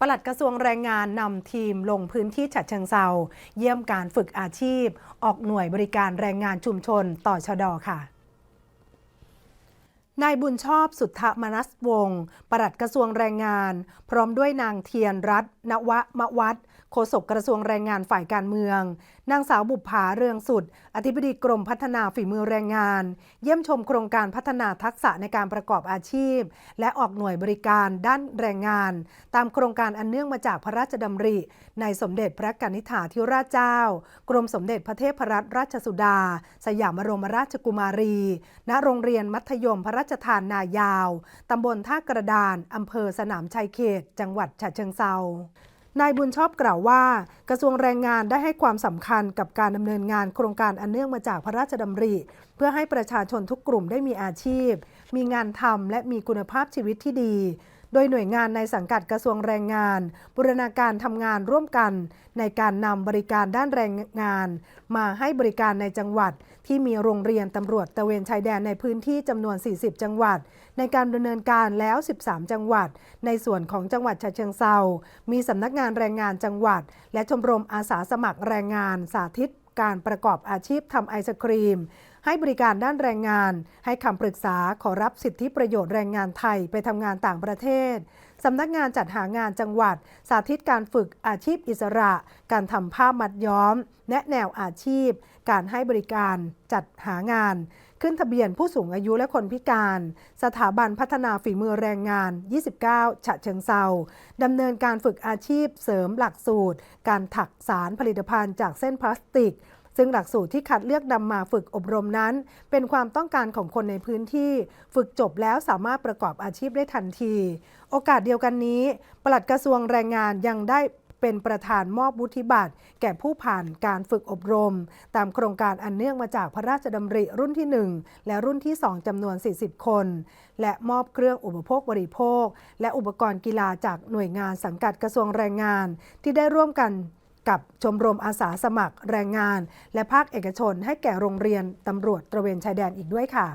ปลัดกระทรวงแรงงานนำทีมลงพื้นที่ฉัดเชิงเซาเยี่ยมการฝึกอาชีพ ออกหน่วยบริการแรงงานชุมชนต่อชดค่ะ นายบุญชอบสุทธมนัสวงศ์ปลัดกระทรวงแรงงาน พร้อมด้วยนางเทียนรัตนวะมะวัฒโฆษกกระทรวงแรงงานฝ่ายการเมือง นางสาวบุภาเรืองสุด อธิบดีกรมพัฒนาฝีมือแรงงาน เยี่ยมชมโครงการพัฒนาทักษะในการประกอบอาชีพ และออกหน่วยบริการด้านแรงงาน ตามโครงการอันเนื่องมาจากพระราชดำริ ในสมเด็จพระกนิษฐาธิราชเจ้า กรมสมเด็จพระเทพรัตนราชสุดา สยามบรมราชกุมารี ณโรงเรียนมัธยมพระราชทานนายาว ตำบลท่ากระดานอำเภอสนามชัยเขต จังหวัดฉะเชิงเซานายบุญชอบกล่าวว่า กระทรวงแรงงานได้ให้ความสำคัญกับการดำเนินงานโครงการอันเนื่องมาจากพระราชดำริ เพื่อให้ประชาชนทุกกลุ่มได้มีอาชีพ มีงานทำและมีคุณภาพชีวิตที่ดี ดยหน่วยงานในสังกัดกระทรวงแรงงาน บูรณาการทำงานร่วมกัน ในการนำบริการด้านแรงงาน มาให้บริการในจังหวัด ที่มีโรงเรียนตำรวจตะเวนชายแดนในพื้นที่จำนวน 40 จังหวัด ในการดำเนินการแล้ว 13 จังหวัด ในส่วนของจังหวัดฉะเชิงเซา มีสำนักงานแรงงานจังหวัด และชมรมอาสาสมัครแรงงานสาธิตการประกอบอาชีพทำไอศครีม ให้บริการด้านแรงงาน ให้คำปรึกษาขอรับสิทธิประโยชน์แรงงานไทยไปทำงานต่างประเทศสำนักงานจัดหางานจังหวัด สาธิตการฝึกอาชีพอิสระ การทำผ้ามัดย้อม แนะแนวอาชีพ การให้บริการจัดหางาน ขึ้นทะเบียนผู้สูงอายุและคนพิการ สถาบันพัฒนาฝีมือแรงงาน 29 ฉะเชิงเซาดำเนินการฝึกอาชีพเสริมหลักสูตร การถักสารผลิตภัณฑ์จากเส้นพลาสติก ซึ่งหลักสูตรที่คัดเลือกนำมาฝึกอบรมนั้น เป็นความต้องการของคนในพื้นที่ ฝึกจบแล้วสามารถประกอบอาชีพได้ทันที โอกาสเดียวกันนี้ ปลัดกระทรวงแรงงานยังได้เป็นประธานมอบวุฒิบัตรแก่ผู้ผ่านการฝึกอบรม ตามโครงการอันเนื่องมาจากพระราชดำริรุ่นที่ 1 และรุ่นที่ 2จำนวน 40 คน และมอบเครื่องอุปโภคบริโภค และอุปกรณ์กีฬาจากหน่วยงานสังกัดกระทรวงแรงงานที่ได้ร่วมกัน กับชมรมอาสาสมัครแรงงาน และภาคเอกชนให้แก่โรงเรียนตำรวจตระเวนชายแดนอีกด้วยค่ะ